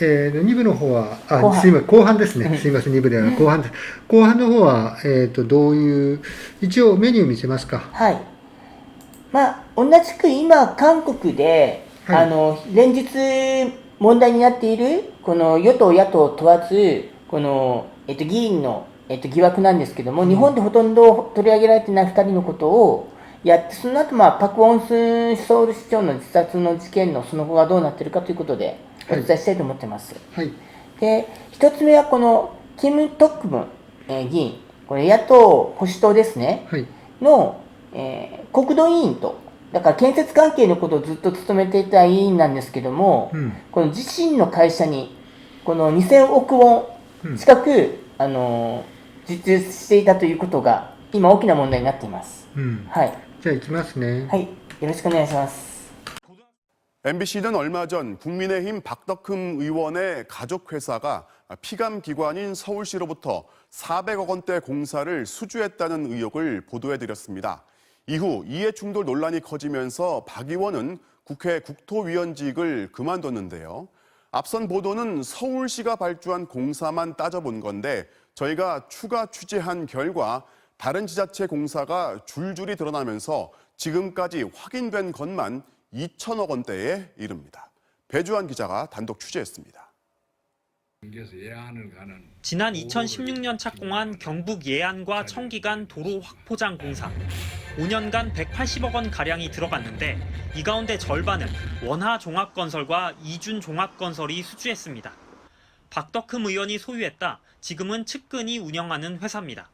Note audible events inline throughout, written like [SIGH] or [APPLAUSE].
えー、2部の方は、あすいません、後半ですね。うんすいません、2部では後半です。後半の方は、えっ、と、どういう、一応メニュー見せますか。はい。まあ、同じく今、韓国で、はいあの、連日問題になっている、この与党、野党問わず、この、えっと、議員の、えっと、疑惑なんですけども、日本でほとんど取り上げられてない2人のことをやって、その後、まあ、パク・ウォンスンソウル市長の自殺の事件のその後がどうなっているかということで、お伝えしたいと思ってます。はい。で、一つ目はこの、キム・トックムン、えー議員、これ野党保守党ですね。はい。の、えー国土委員と、だから建設関係のことをずっと務めていた委員なんですけども、うん。この自身の会社に、この2000億ウォうんン近く、あのー実注していたということが、今大きな問題になっています。うん。はい。じゃあ行きますね。はい。よろしくお願いします。 MBC는 얼마 전 국민의힘 박덕흠 의원의 가족회사가 피감 기관인 서울시로부터 400억 원대 공사를 수주했다는 의혹을 보도해드렸습니다. 이후 이해충돌 논란이 커지면서 박 의원은 국회 국토위원직을 그만뒀는데요. 앞선 보도는 서울시가 발주한 공사만 따져본 건데 저희가 추가 취재한 결과 다른 지자체 공사가 줄줄이 드러나면서 지금까지 확인된 것만 2천억 원대에 이릅니다. 배주한 기자가 단독 취재했습니다. 지난 2016년 착공한 경북 예안과 청기간 도로 확포장 공사. 5년간 180억 원 가량이 들어갔는데 이 가운데 절반은 원하 종합건설과 이준 종합건설이 수주했습니다. 박덕흠 의원이 소유했다. 지금은 측근이 운영하는 회사입니다.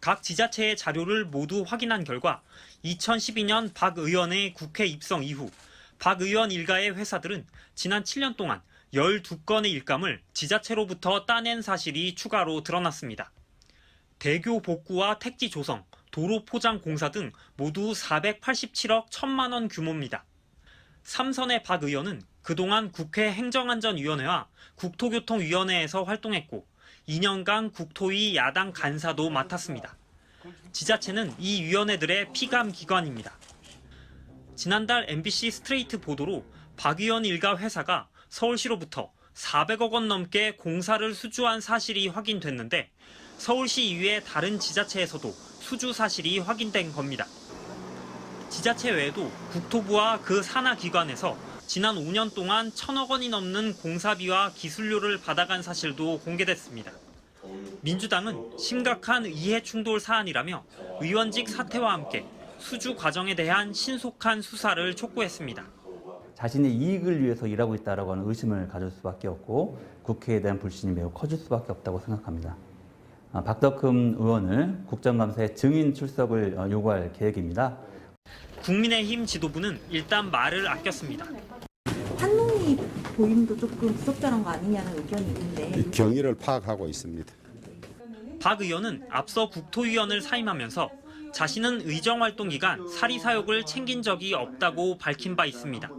각 지자체의 자료를 모두 확인한 결과 2012년 박 의원의 국회 입성 이후 박 의원 일가의 회사들은 지난 7년 동안 12건의 일감을 지자체로부터 따낸 사실이 추가로 드러났습니다. 대교 복구와 택지 조성, 도로 포장 공사 등 모두 487억 1천만 원 규모입니다. 삼선의 박 의원은 그동안 국회 행정안전위원회와 국토교통위원회에서 활동했고 2년간 국토위 야당 간사도 맡았습니다. 지자체는 이 위원회들의 피감 기관입니다. 지난달 MBC 스트레이트 보도로 박 의원 일가 회사가 서울시로부터 400억 원 넘게 공사를 수주한 사실이 확인됐는데 서울시 이외의 다른 지자체에서도 수주 사실이 확인된 겁니다. 지자체 외에도 국토부와 그 산하 기관에서 지난 5년 동안 천억 원이 넘는 공사비와 기술료를 받아간 사실도 공개됐습니다. 민주당은 심각한 이해 충돌 사안이라며 의원직 사퇴와 함께 수주 과정에 대한 신속한 수사를 촉구했습니다. 자신의 이익을 위해서 일하고 있다라고 하는 의심을 가질 수밖에 없고 국회에 대한 불신이 매우 커질 수밖에 없다고 생각합니다. 아, 박덕흠 의원을 국정감사에 증인 출석을 어, 요구할 계획입니다. 국민의힘 지도부는 일단 말을 아꼈습니다. 한농이 보임도 조금 부적절한 거 아니냐는 의견이 있는데 이 경위를 파악하고 있습니다. 박 의원은 앞서 국토위원을 사임하면서 자신은 의정활동 기간 사리사욕을 챙긴 적이 없다고 밝힌 바 있습니다.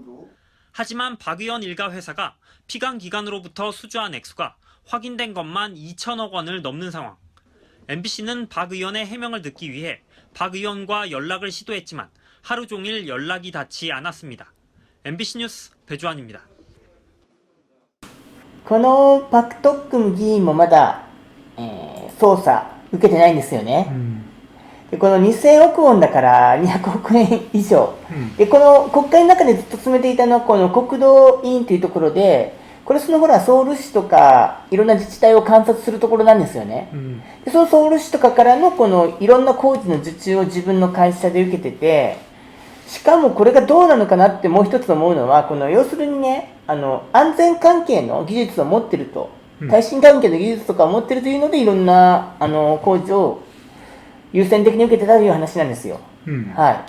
하지만 박 의원 일가 회사가 피감 기관으로부터 수주한 액수가 확인된 것만 2천억 원을 넘는 상황. MBC는 박 의원의 해명을 듣기 위해 박 의원과 연락을 시도했지만 하루 종일 연락이 닿지 않았습니다. MBC 뉴스 배주환입니다. このパク・トックン議員もまだ、えー 捜査受けてないんですよね。うん。でこの2000億ウォンだから200億円以上。うん。で、この国会の中でずっと進めていたのは、この国土委員というところで、これそのほら、ソウル市とか、いろんな自治体を観察するところなんですよね。うん。でそのソウル市とかからのこのいろんな工事の受注を自分の会社で受けてて、しかもこれがどうなのかなってもう一つ思うのは、この要するにね、あの、安全関係の技術を持ってるとう、ん耐震関係の技術とかを持ってるというので、いろんな、あの、工事を優先的に受けてたという話なんですよ。うん。は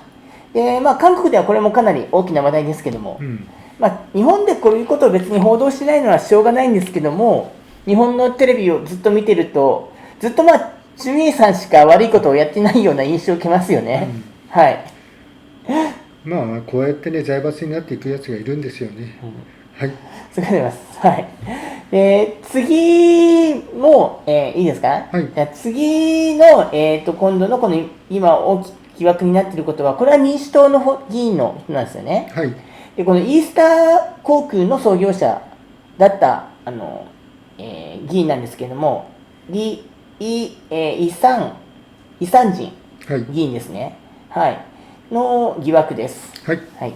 い。で、まあ、韓国ではこれもかなり大きな話題ですけども、うん。まあ、日本でこういうことを別に報道しないのはしょうがないんですけども、日本のテレビをずっと見てると、ずっとまあ、チュミーさんしか悪いことをやってないような印象を受けますよね。はい。まあ、こうやってね、財閥になっていくやつがいるんですよね。はい。それではます。はい。で、次も、えーいいですか？はいじゃあ次の、えっ、と、今度のこの今大き疑惑になっていることは、これは民主党の方議員の人なんですよね。はい。で、このイースター航空の創業者だったあの、えー議員なんですけれども、李、イ、えー、イサン、イサン人はい。議員ですね。はい。の疑惑です。はい。はい。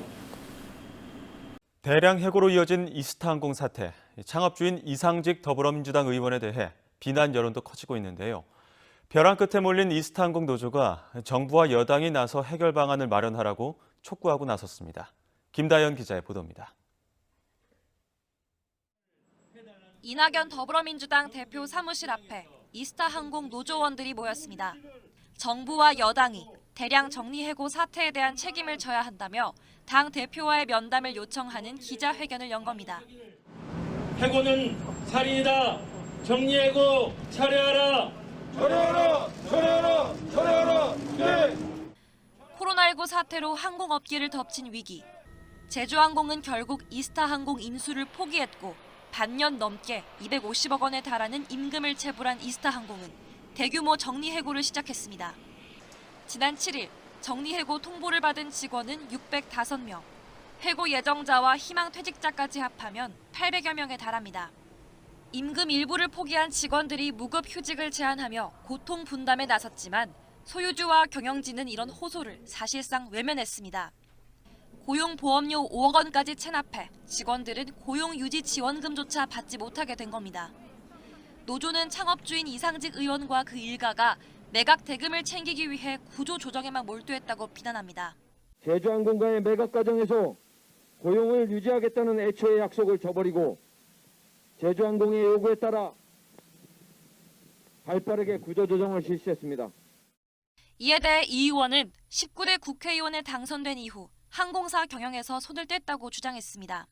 대량 해고로 이어진 이스타항공 사태, 창업주인 이상직 더불어민주당 의원에 대해 비난 여론도 커지고 있는데요. 벼랑 끝에 몰린 이스타항공 노조가 정부와 여당이 나서 해결 방안을 마련하라고 촉구하고 나섰습니다. 김다연 기자의 보도입니다. 이낙연 더불어민주당 대표 사무실 앞에 이스타항공 노조원들이 모였습니다. 정부와 여당이 대량 정리해고 사태에 대한 책임을 져야 한다며 당 대표와의 면담을 요청하는 기자회견을 연 겁니다. 해고는 살인이다. 정리해고 철회하라. 코로나19 사태로 항공업계를 덮친 위기. 제주항공은 결국 이스타항공 인수를 포기했고 반년 넘게 250억 원에 달하는 임금을 체불한 이스타항공은 대규모 정리해고를 시작했습니다. 지난 7일 정리해고 통보를 받은 직원은 605명, 해고 예정자와 희망 퇴직자까지 합하면 800여 명에 달합니다. 임금 일부를 포기한 직원들이 무급 휴직을 제한하며 고통 분담에 나섰지만 소유주와 경영진은 이런 호소를 사실상 외면했습니다. 고용보험료 5억 원까지 체납해 직원들은 고용유지 지원금조차 받지 못하게 된 겁니다. 노조는 창업주인 이상직 의원과 그 일가가 매각 대금을 챙기기 위해 구조 조정에만 몰두했다고 비난합니다. 제주항공과의 매각 과정에서 고용을 유지하겠다는 애초의 약속을 저버리고 제주항공의 요구에 따라 발빠르게 구조조정을 실시했습니다. 이에 대해 이 의원은 19대 국회의원에 당선된 이후 항공사 경영에서 손을 뗐다고 주장했습니다.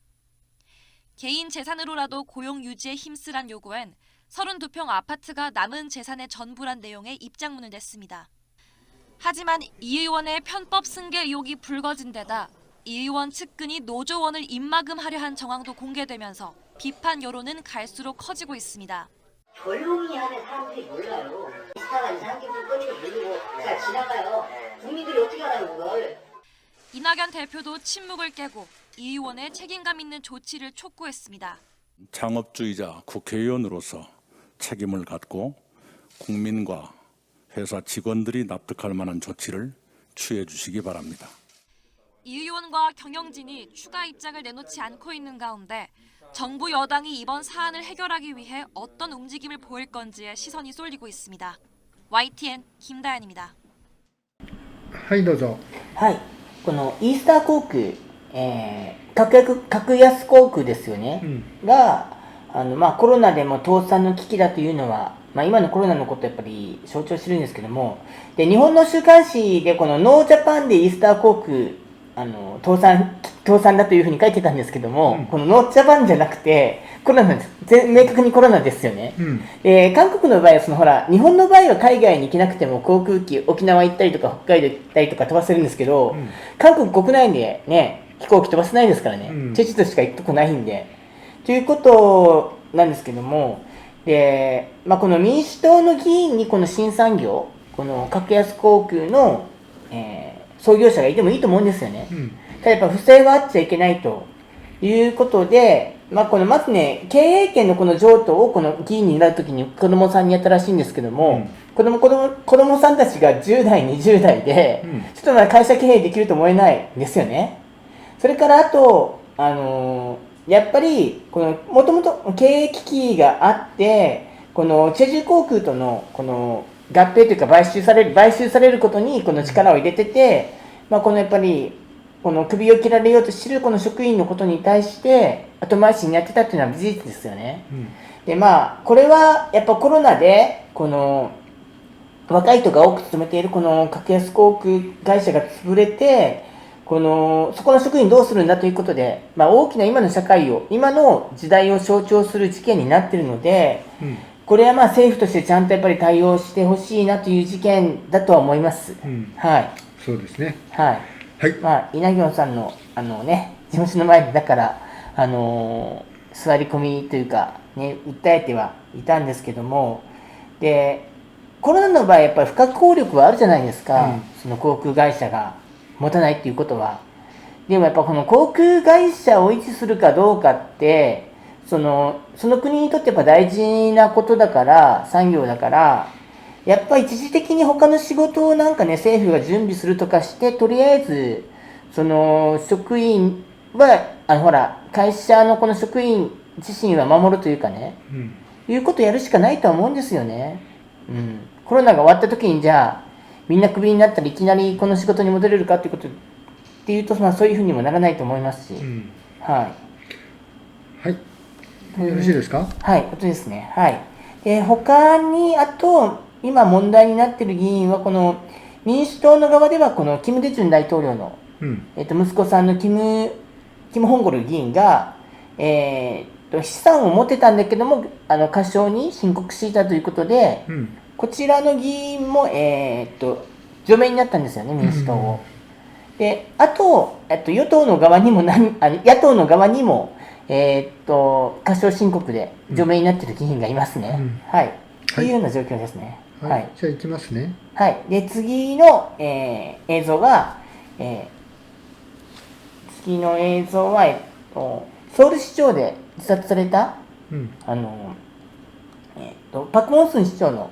개인 재산으로라도 고용 유지에 힘쓰란 요구엔 32평 아파트가 남은 재산의 전부란 내용의 입장문을 냈습니다. 하지만 이 의원의 편법 승계 의혹이 불거진 데다 이 의원 측근이 노조원을 입막음하려 한 정황도 공개되면서 비판 여론은 갈수록 커지고 있습니다. 조용히 하는 사람들이 몰라요. 이스타가 이상하게불 꺼지고 그냥 지나가요. 국민들이 어떻게 알아요 그걸. 이낙연 대표도 침묵을 깨고 이 의원의 책임감 있는 조치를 촉구했습니다. 창업주의자 국회의원으로서 책임을 갖고 국민과 회사 직원들이 납득할 만한 조치를 취해 주시기 바랍니다. 이 의원과 경영진이 추가 입장을 내놓지 않고 있는 가운데 정부 여당이 이번 사안을 해결하기 위해 어떤 움직임을 보일 건지에 시선이 쏠리고 있습니다. YTN 김다연입니다. はい、どうぞ。はい。このイースター航空、えー、格安格安航空ですよね。うん。が、 あの、まあ、コロナでも倒産の危機だというのは、まあ、今のコロナのことをやっぱり象徴してるんですけども、で、日本の週刊誌でこのノージャパンでイースター航空、あの、倒産、倒産だというふうに書いてたんですけども、うんこのノージャパンじゃなくて、コロナです。全明確にコロナですよね。うん。で、韓国の場合はそのほら、日本の場合は海外に行けなくても航空機、沖縄行ったりとか北海道行ったりとか飛ばせるんですけど、うん韓国国内でね、飛行機飛ばせないですからね、うんチェチとしか行くとこないんで。ということなんですけども、で、まあ、この民主党の議員にこの新産業、この格安航空の、えー創業者がいてもいいと思うんですよね。うん。ただやっぱ不正があっちゃいけないということで、まあ、このまずね、経営権のこの譲渡をこの議員になるときに子供さんにやったらしいんですけども、うん子供子供子供さんたちが10代、20代で、うんちょっとまだ会社経営できると思えないんですよね。それからあと、あのーやっぱり、この、もともと経営危機があって、この、チェジュ航空との、この、合併というか買収される、買収されることに、この力を入れてて、まあ、このやっぱり、この首を切られようとしてるこの職員のことに対して、後回しにやってたっていうのは事実ですよね。うん。で、まあ、これはやっぱコロナで、この、若い人が多く勤めているこの格安航空会社が潰れて、この、そこの職員どうするんだということで、まあ大きな今の社会を、今の時代を象徴する事件になっているので、うん。これはまあ政府としてちゃんとやっぱり対応してほしいなという事件だとは思います。うん。はい。そうですね。はい。はい。まあ、稲城さんの、あのね、事務所の前で、だから、あのー座り込みというか、ね、訴えてはいたんですけども、で、コロナの場合、やっぱり不可抗力はあるじゃないですか、うんその航空会社が持たないっていうことは。でもやっぱこの航空会社を維持するかどうかって、そのその国にとってやっぱ大事なことだから産業だからやっぱ一時的に他の仕事をなんかね政府が準備するとかしてとりあえずその職員はあのほら会社のこの職員自身は守るというかねうんいうことをやるしかないとは思うんですよね。うん、コロナが終わった時にじゃあみんなクビになったらいきなりこの仕事に戻れるかっていうことっていうと、まあ、そういうふうにもならないと思いますし、うん。はい。はい。よろしいですか？はい、ことですね。はい。で、他に、あと、今問題になっている議員は、この民主党の側では、このキム・デジュン大統領の、うん。えっと、息子さんのキム、キム・ホンゴル議員が、えーっと、資産を持ってたんだけども、あの、過少に申告していたということで、うんこちらの議員も、えーっと、除名になったんですよね、民主党を。で、あと、えっと、与党の側にも何、あ野党の側にも、えーっと、過少申告で除名になっている議員がいますね。はい。というような状況ですね。はい、はい。じゃあ行きますねはい。で、次の、えー映像が、えー次の映像は、えっと、ソウル市長で自殺された、うんあの、えっと、パク・モンスン市長の、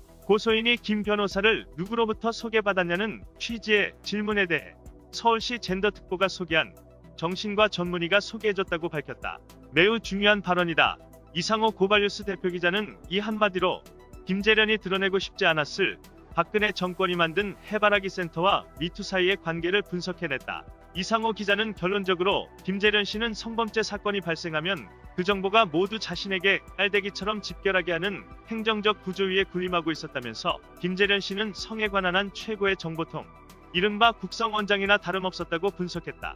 고소인이 김 변호사를 누구로부터 소개받았냐는 취지의 질문에 대해 서울시 젠더특보가 소개한 정신과 전문의가 소개해줬다고 밝혔다. 매우 중요한 발언이다. 이상호 고발뉴스 대표 기자는 이 한마디로 김재련이 드러내고 싶지 않았을 박근혜 정권이 만든 해바라기 센터와 미투 사이의 관계를 분석해냈다. 이상호 기자는 결론적으로 김재련 씨는 성범죄 사건이 발생하면 그 정보가 모두 자신에게 깔대기처럼 집결하게 하는 행정적 구조 위에 군림하고 있었다면서 김재련 씨는 성에 관한 한 최고의 정보통, 이른바 국성원장이나 다름없었다고 분석했다.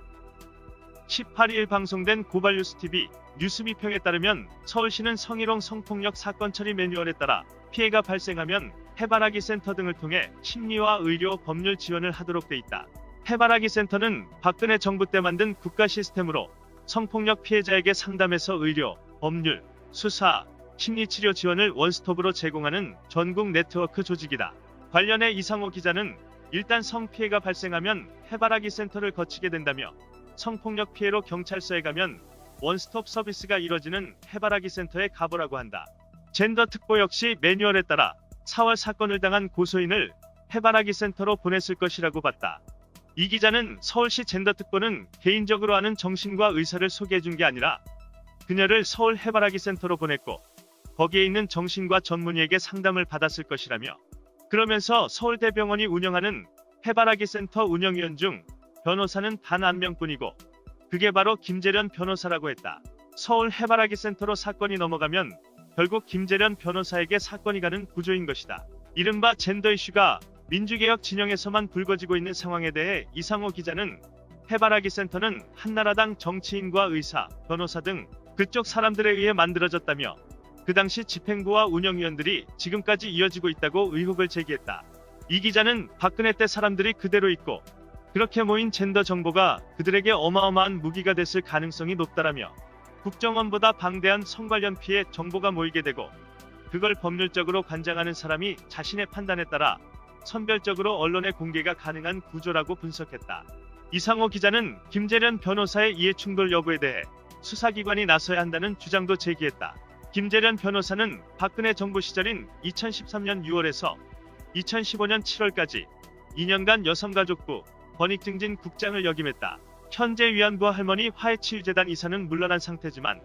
18일 방송된 고발뉴스 TV 뉴스 비평에 따르면 서울시는 성희롱 성폭력 사건 처리 매뉴얼에 따라 피해가 발생하면 해바라기 센터 등을 통해 심리와 의료 법률 지원을 하도록 돼 있다. 해바라기 센터는 박근혜 정부 때 만든 국가 시스템으로 성폭력 피해자에게 상담에서 의료, 법률, 수사, 심리치료 지원을 원스톱으로 제공하는 전국 네트워크 조직이다. 관련해 이상호 기자는 일단 성피해가 발생하면 해바라기 센터를 거치게 된다며 성폭력 피해로 경찰서에 가면 원스톱 서비스가 이뤄지는 해바라기 센터에 가보라고 한다. 젠더 특보 역시 매뉴얼에 따라 4월 사건을 당한 고소인을 해바라기 센터로 보냈을 것이라고 봤다. 이 기자는 서울시 젠더 특보는 개인적으로 아는 정신과 의사를 소개해 준 게 아니라 그녀를 서울 해바라기 센터로 보냈고 거기에 있는 정신과 전문의에게 상담을 받았을 것이라며 그러면서 서울대병원이 운영하는 해바라기 센터 운영위원 중 변호사는 단 한 명뿐이고 그게 바로 김재련 변호사라고 했다. 서울 해바라기 센터로 사건이 넘어가면 결국 김재련 변호사에게 사건이 가는 구조인 것이다. 이른바 젠더 이슈가 민주개혁 진영에서만 불거지고 있는 상황에 대해 이상호 기자는 해바라기 센터는 한나라당 정치인과 의사, 변호사 등 그쪽 사람들에 의해 만들어졌다며 그 당시 집행부와 운영위원들이 지금까지 이어지고 있다고 의혹을 제기했다. 이 기자는 박근혜 때 사람들이 그대로 있고 그렇게 모인 젠더 정보가 그들에게 어마어마한 무기가 됐을 가능성이 높다라며 국정원보다 방대한 성 관련 피해 정보가 모이게 되고 그걸 법률적으로 관장하는 사람이 자신의 판단에 따라 선별적으로 언론에 공개가 가능한 구조라고 분석했다. 이상호 기자는 김재련 변호사의 이해 충돌 여부에 대해 수사기관이 나서야 한다는 주장도 제기했다. 김재련 변호사는 박근혜 정부 시절인 2013년 6월에서 2015년 7월까지 2년간 여성가족부 권익증진 국장을 역임했다. 현재 위안부 할머니 화해치유재단 이사는 물러난 상태지만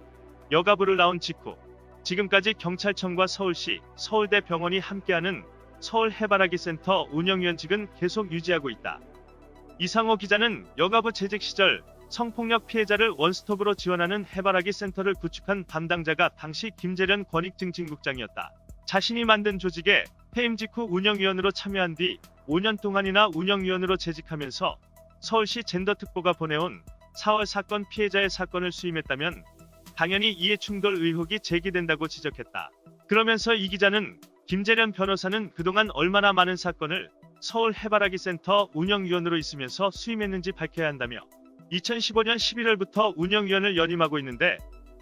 여가부를 나온 직후 지금까지 경찰청과 서울시, 서울대 병원이 함께하는 서울 해바라기 센터 운영위원직은 계속 유지하고 있다. 이상호 기자는 여가부 재직 시절 성폭력 피해자를 원스톱으로 지원하는 해바라기 센터를 구축한 담당자가 당시 김재련 권익증진국장이었다. 자신이 만든 조직에 해임 직후 운영위원으로 참여한 뒤 5년 동안이나 운영위원으로 재직하면서 서울시 젠더특보가 보내온 4월 사건 피해자의 사건을 수임했다면 당연히 이해 충돌 의혹이 제기된다고 지적했다. 그러면서 이 기자는 김재련 변호사는 그동안 얼마나 많은 사건을 서울 해바라기 센터 운영위원으로 있으면서 수임했는지 밝혀야 한다며 2015년 11월부터 운영위원을 연임하고 있는데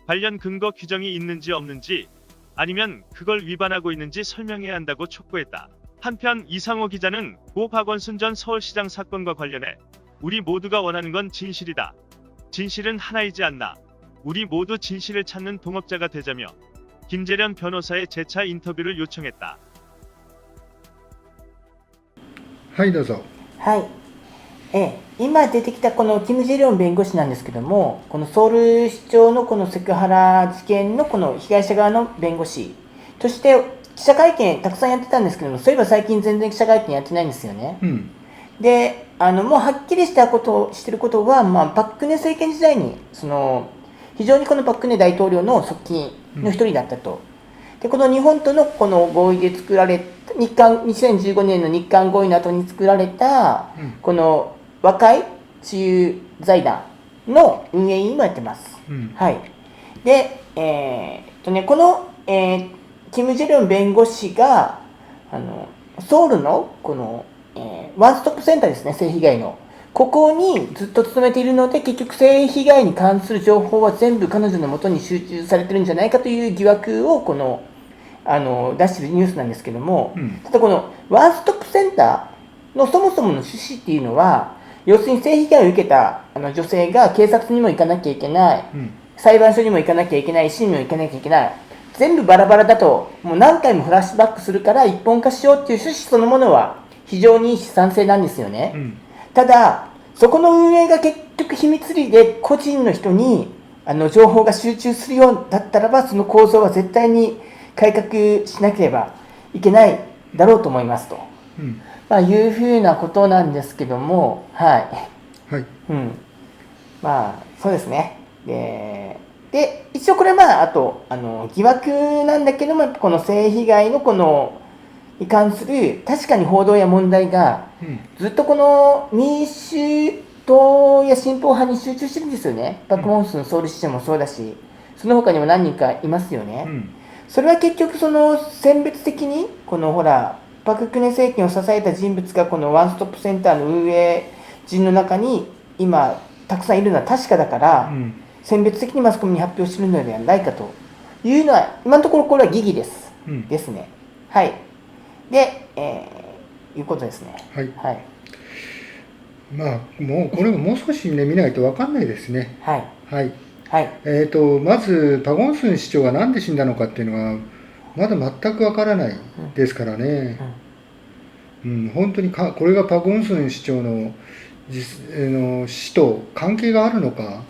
관련 근거 규정이 있는지 없는지 아니면 그걸 위반하고 있는지 설명해야 한다고 촉구했다. 한편 이상호 기자는 고 박원순 전 서울시장 사건과 관련해 우리 모두가 원하는 건 진실이다. 진실은 하나이지 않나. 우리 모두 진실을 찾는 동업자가 되자며 김재련 변호사의 재차 인터뷰를 요청했다. はいどうぞはい。ええ、今出てきたこのキム・ジェリョン弁護士なんですけども、このソウル市長のこのセクハラ事件のこの被害者側の弁護士として記者会見たくさんやってたんですけども、そういえば最近全然記者会見やってないんですよね。うんで、あのもうはっきりしたことしてることは、まあ、パク・クネ政権時代にその非常にこのパク・クネ大統領の側近 の一人だったと。でこの日本とのこの合意で作られ日韓2015年の日韓合意の後に作られた、うんこの和解治癒財団の運営委員もやってます。うんはい。で、えーっとね、この、えーキム・ジェリョン弁護士が、あの、ソウルの、この、えーワンストップセンターですね、性被害の。ここにずっと勤めているので、結局性被害に関する情報は全部彼女のもとに集中されてるんじゃないかという疑惑を、この、あの、出しているニュースなんですけども、うん。ただこのワンストップセンターのそもそもの趣旨っていうのは、要するに性被害を受けたあの女性が警察にも行かなきゃいけない、うん。裁判所にも行かなきゃいけない、市にも行かなきゃいけない、全部バラバラだと、もう何回もフラッシュバックするから一本化しようっていう趣旨そのものは非常に資産性なんですよね。うん。ただ、そこの運営が結局秘密裏で個人の人にあの情報が集中するようだったらば、その構造は絶対に改革しなければいけないだろうと思いますと。うんまあ、いうふうなことなんですけども、はい。はいうん。まあ、そうですね。で、で一応これはまあ、あと、あの、疑惑なんだけども、この性被害のこの、に関する、確かに報道や問題が、うんずっとこの民主党や進歩派に集中してるんですよね。パク・モンスンソウル市長もそうだし、その他にも何人かいますよね。うんそれは結局その選別的にこのほらパク・クネ政権を支えた人物がこのワンストップセンターの運営陣の中に今たくさんいるのは確かだから、うん選別的にマスコミに発表しているのではないかというのは今のところこれは疑義です。うんですね。はい。で、えーいうことですね。はいはい。まあもうこれももう少しね見ないと分かんないですねはい。はいはい。えー、とまずパゴンスン市長がなんで死んだのかっていうのはまだ全くわからないですからね、うん本当にかこれがパゴンスン市長の実あの死と関係があるのか、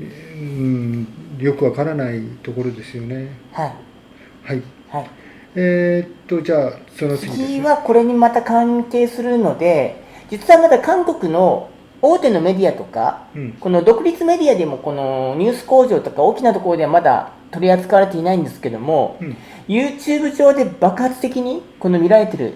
うん、よくわからないところですよね。はい。はい、はい。えーっとじゃあその次次はこれにまた関係するので、実はまだ韓国の大手のメディアとか、うん。この独立メディアでもこのニュース工場とか大きなところではまだ取り扱われていないんですけども、うん。YouTube 上で爆発的にこの見られてる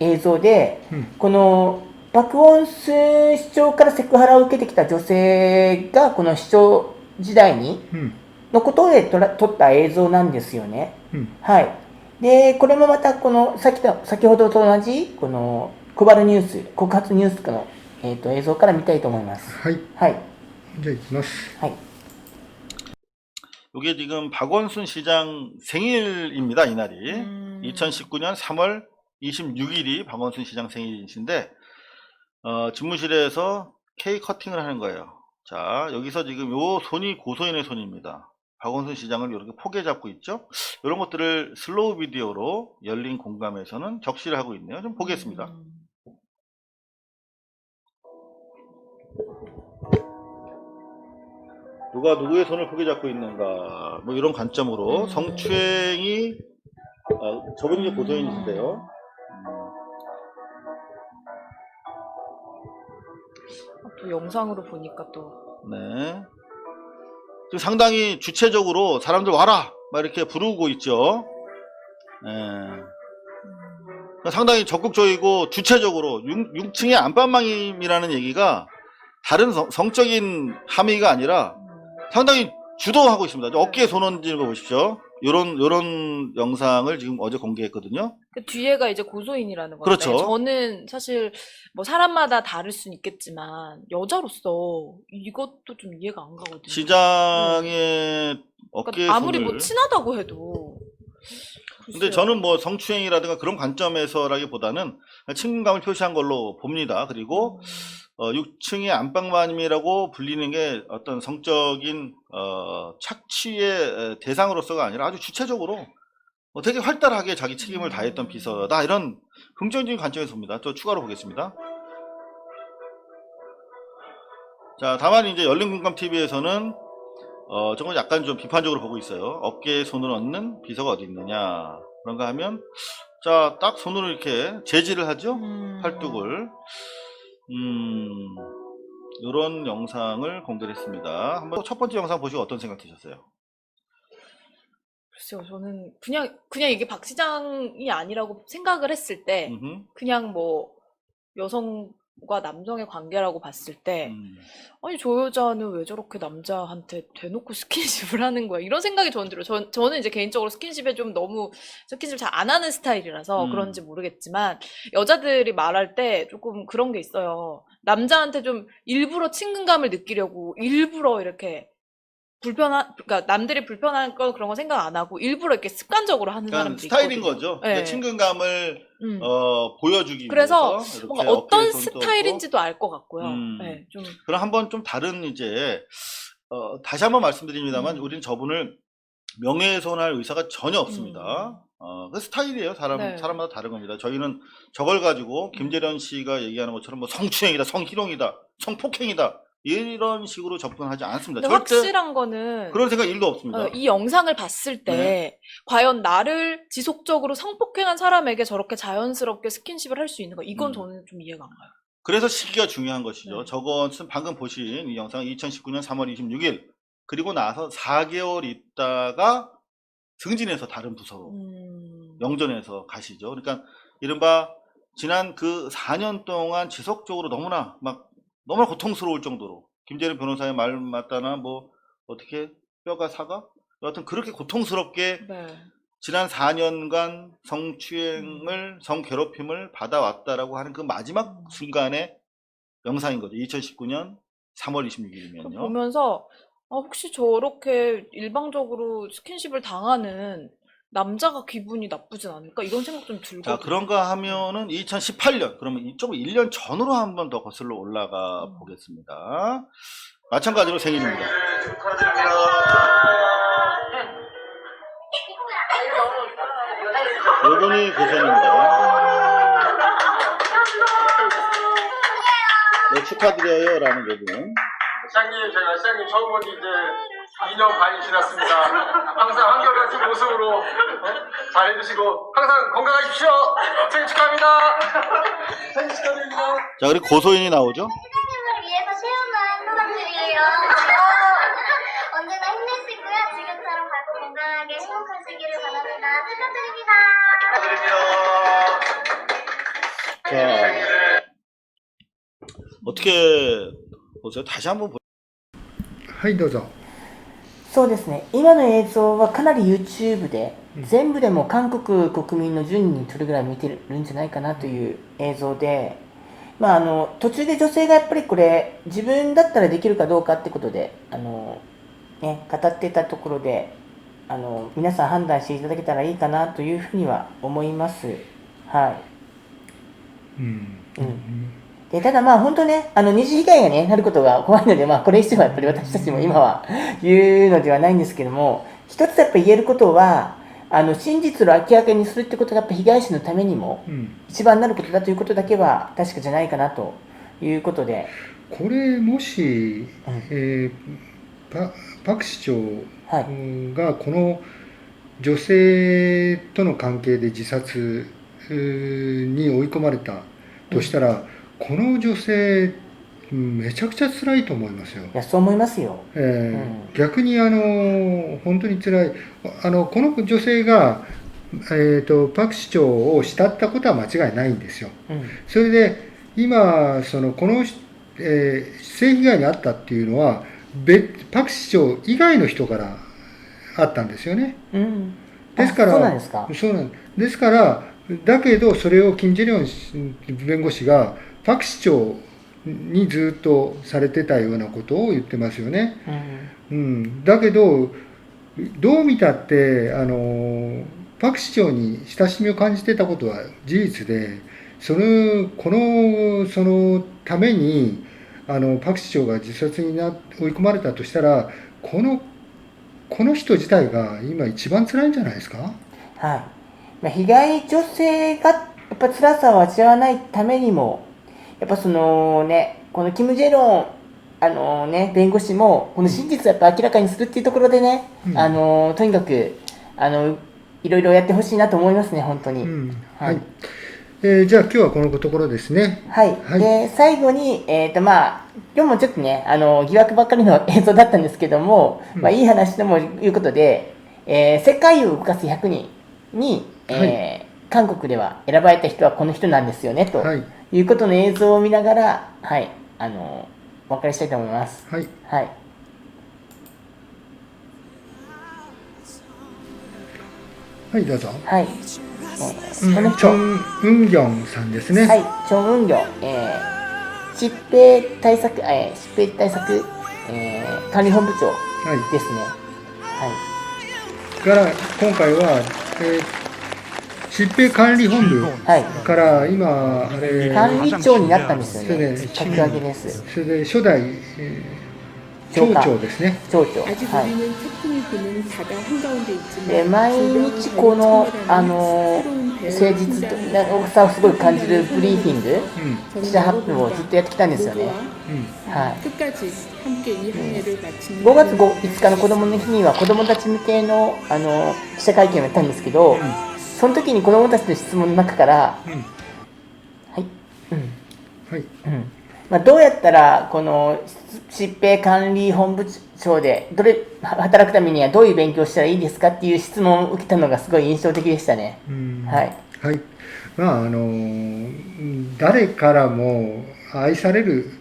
映像で、うん。このパク・ウォンスン市長からセクハラを受けてきた女性がこの市長時代にうん。のことで撮ら撮った映像なんですよね。うん。はい。で、これもまたこの先と先ほどと同じこのコバルニュース、告発ニュースの、えー、と映像から見たいと思います。はいはい。じゃあいきます。 이게 지금 박원순 시장 생일입니다. 이날이 2019년 3월 26일이 박원순 시장 생일이신데 어, 집무실에서 케이크 커팅을 하는 거예요. 자 여기서 지금 요 손이 고소인의 손입니다. 박원순 시장을 이렇게 포개 잡고 있죠. 이런 것들을 슬로우 비디오로 열린 공감에서는 적시를 하고 있네요. 좀 보겠습니다. 누가 누구의 손을 포개 잡고 있는가 뭐 이런 관점으로 성추행이 아, 저분이 이제 고소인이신데요. 또 영상으로 보니까 또 네. 지금 상당히 주체적으로 사람들 와라! 막 이렇게 부르고 있죠. 예. 그러니까 상당히 적극적이고 주체적으로 6, 층의 안방망임이라는 얘기가 다른 성, 적인 함의가 아니라 상당히 주도하고 있습니다. 어깨에 손 얹는 거 보십시오. 요런 요런 영상을 지금 어제 공개했거든요. 그 뒤에가 이제 고소인이라는 건데 그렇죠. 저는 사실 뭐 사람마다 다를 수는 있겠지만 여자로서 이것도 좀 이해가 안 가거든요. 시장의 어깨 그러니까 아무리 뭐 친하다고 해도 근데 글쎄요. 저는 뭐 성추행이라든가 그런 관점에서라기보다는 친근감을 표시한 걸로 봅니다. 그리고 어, 6층의 안방마님이라고 불리는 게 어떤 성적인 어, 착취의 대상으로서가 아니라 아주 주체적으로 어, 되게 활달하게 자기 책임을 다했던 비서다 이런 긍정적인 관점에서 봅니다. 또 추가로 보겠습니다. 자, 다만 이제 열린 공감 TV에서는 어, 저건 약간 좀 비판적으로 보고 있어요. 어깨에 손을 얹는 비서가 어디 있느냐. 그런가 하면, 자, 딱 손으로 이렇게 제지를 하죠? 팔뚝을. 음, 요런 영상을 공개를 했습니다. 한번 첫 번째 영상 보시고 어떤 생각 드셨어요? 글쎄요, 저는 그냥 그냥 이게 박 시장이 아니라고 생각을 했을 때 음흠. 그냥 뭐 여성 과 남성의 관계라고 봤을 때 음. 아니 저 여자는 왜 저렇게 남자한테 대놓고 스킨십을 하는 거야 이런 생각이 저는 들어요. 전, 저는 이제 개인적으로 스킨십에 좀 너무 스킨십을 잘 안 하는 스타일이라서 음. 그런지 모르겠지만 여자들이 말할 때 조금 그런 게 있어요. 남자한테 좀 일부러 친근감을 느끼려고 일부러 이렇게 불편한 그러니까 남들이 불편한 거 그런 거 생각 안 하고 일부러 이렇게 습관적으로 하는 그러니까 사람도 스타일인 있거든요. 거죠. 네. 그러니까 친근감을 음. 어, 보여주기 그래서 위해서 이렇게 뭔가 어떤 어깨에 손도 얹고. 스타일인지도 알 것 같고요. 음. 네, 좀 그럼 한번 좀 다른 이제 어, 다시 한번 말씀드립니다만 음. 우리는 저분을 명예훼손할 의사가 전혀 없습니다. 어, 그 스타일이에요. 사람 음. 네. 사람마다 다른 겁니다. 저희는 저걸 가지고 김재련 씨가 얘기하는 것처럼 뭐 성추행이다, 성희롱이다, 성폭행이다 이런 식으로 접근하지 않습니다. 근데 절대 확실한 거는 그런 생각 일도 없습니다. 어, 이 영상을 봤을 때 네. 과연 나를 지속적으로 성폭행한 사람에게 저렇게 자연스럽게 스킨십을 할 수 있는 거 이건 음. 저는 좀 이해가 안 가요. 그래서 시기가 중요한 것이죠. 네. 저것은 방금 보신 이 영상 2019년 3월 26일 그리고 나서 4개월 있다가 승진해서 다른 부서로 음. 영전에서 가시죠. 그러니까 이른바 지난 그 4년 동안 지속적으로 너무나 막 너무나 고통스러울 정도로 김재련 변호사의 말 맞다나 뭐 어떻게 뼈가 사가 여하튼 그렇게 고통스럽게 네. 지난 4년간 성추행을 성괴롭힘을 받아왔다라고 하는 그 마지막 순간의 영상인 거죠. 2019년 3월 26일이면요. 보면서 아, 혹시 저렇게 일방적으로 스킨십을 당하는 남자가 기분이 나쁘진 않을까 이런 생각 좀 들거든요. 자, 그런가 하면은 2018년, 그러면 이쪽 1년 전으로 한 번 더 거슬러 올라가 음. 보겠습니다. 마찬가지로 생일입니다. 요분이 고생입니다. 네, 축하드려요. 라는 요분. 시장님, 제가 시장님 처음 본지 이제 2년 반이 지났습니다. 항상 한결같은 모습으로 어? 잘 해주시고 항상 건강하십시오. 생일 축하합니다. 생일 축하드립니다. 자, 그리고 고소인이 나오죠. 회장님을 위해서 세워놓은 소감들이에요. [LAUGHS] 언제나 힘내시고요. 지금처럼 밝고 건강하게 행복하시기를 바랍니다. 축하드립니다. 자, 어떻게 보세요? 다시 한번 보... はいどうぞ そうですね。今の映像はかなり YouTube で全部でも韓国国民の10人に1人ぐらい見てるんじゃないかなという映像で、まあ、あの途中で女性がやっぱりこれ自分だったらできるかどうかってことであの、ね、語ってたところであの皆さん判断していただけたらいいかなというふうには思います。はい。うん。うんでただまあ本当ね、あの二次被害がね、なることが怖いので、まあこれ以上はやっぱり私たちも今は言うのではないんですけども、一つやっぱり言えることは、あの真実を明らかにするってことがやっぱ被害者のためにもうん。一番なることだということだけは確かじゃないかなということで、これもし、えーパパク市長がこの女性との関係で自殺に追い込まれたとしたら、この女性うんめちゃくちゃ辛いと思いますよ。いやそう思いますよ。えー逆にあの本当に辛いあのこの女性が、えー、とパク市長を慕ったことは間違いないんですよ。うんそれで今そのこの、えー性被害に遭ったっていうのは別パク市長以外の人からあったんですよね。うん。ですから、あそうなんですか。そうなんですから、だけど、それを金ジェリョン弁護士が、パク市長にずっとされてたようなことを言ってますよね。うん。うん、だけど、どう見たって、あのパク市長に親しみを感じてたことは事実で、そのこのそのためにあのパク市長が自殺にな追い込まれたとしたら、このこの人自体が今、一番辛いんじゃないですか？はい。まあ、被害女性がやっぱ辛さを味わわないためにも、やっぱそのね、このキム・ジェロン、あのね、弁護士も、この真実をやっぱ明らかにするっていうところでね、うん。あのとにかく、あの、いろいろやってほしいなと思いますね、本当に。はい。えーじゃあ、今日はこのところですね。はい。で、最後に、えっ、と、まあ、今日もちょっとね、あの、疑惑ばっかりの映像だったんですけども、まあ、いい話ともいうことで、えー世界を動かす100人に、えーはい韓国では選ばれた人はこの人なんですよね、ということの映像を見ながら、はい、あの、お別れしたいと思います。はい。はい。はい、どうぞ。はい。うんこの人チョン・ウンギョンさんですね。はい、チョン・ウンギョン、えー、疾病対策、えー、疾病対策、えー、管理本部長ですね。はい。から今回は、えー疾病管理本部から今、あれ管理長になったんですよねそれで格上げですそれで初代、えー町長ですね。町長。 아직 はい。 우리는 태풍이 부는 바다 한가운데 있지만 で毎日このあの誠実な大きさをすごい感じるブリーフィング、記者発表をずっとやってきたんですよね。はい。 끝까지 함께 이 항해를 마치는 5月5日の子供の日には子供たち向けのあの記者会見をやったんですけど、 その時に子供たちの質問の中から、はい、うん、はい、うん、まあどうやったらこの疾病管理本部長でどれ働くためにはどういう勉強をしたらいいですかっていう質問を受けたのがすごい印象的でしたね。うんはい。はい。まああのうん誰からも愛される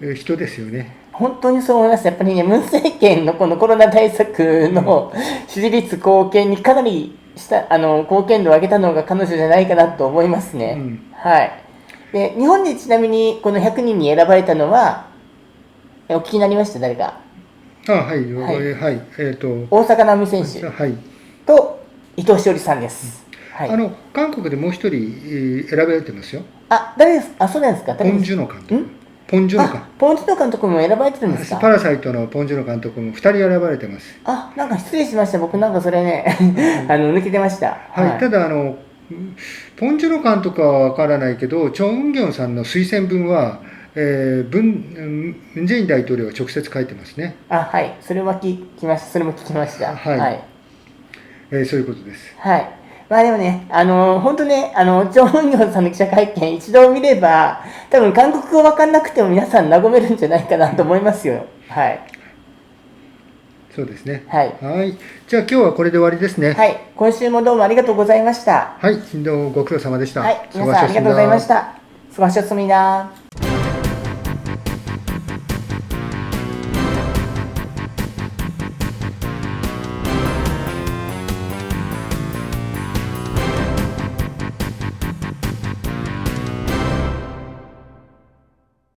えー人ですよね。本当にそう思います。やっぱりね、ムン政権のこのコロナ対策の支持率貢献にかなりしたあの貢献度を上げたのが彼女じゃないかなと思いますね。はい。で、日本でちなみにこの100人に選ばれたのは、えお聞きになりました、誰か。あはい、はいえーはい、えっ、と大坂なおみ選手はい。と伊藤詩織さんです。はい。あの韓国でもう一人えー選ばれてますよ。あ、誰です？あ、そうなんですかポ誰です？ンジュノ監督。ポンジュノ監ポンジュノ監督も選ばれてるんですか？パラサイトのポンジュノ監督も二人選ばれてます。あ、なんか失礼しました。僕なんかそれね、[LAUGHS] あの、抜けてました。はい、ただあの、ポンジュノ監督はわからないけど、チョン・ウンギョンさんの推薦文は、えー、文うんムン・ジェイン大統領が直接書いてますね。あ、はい。それは聞きました。それも聞きました。はいはい。えーそういうことです。はい。まあでもね、あのー、本当ね、あの、チョン・ンさんの記者会見一度見れば、多分韓国語わかんなくても皆さん和めるんじゃないかなと思いますよ。はい。そうですね。はい。はい。じゃあ今日はこれで終わりですね。はい。今週もどうもありがとうございました。はい。どうもご苦労様でした。はい。皆さんありがとうございました。すがしょすみな。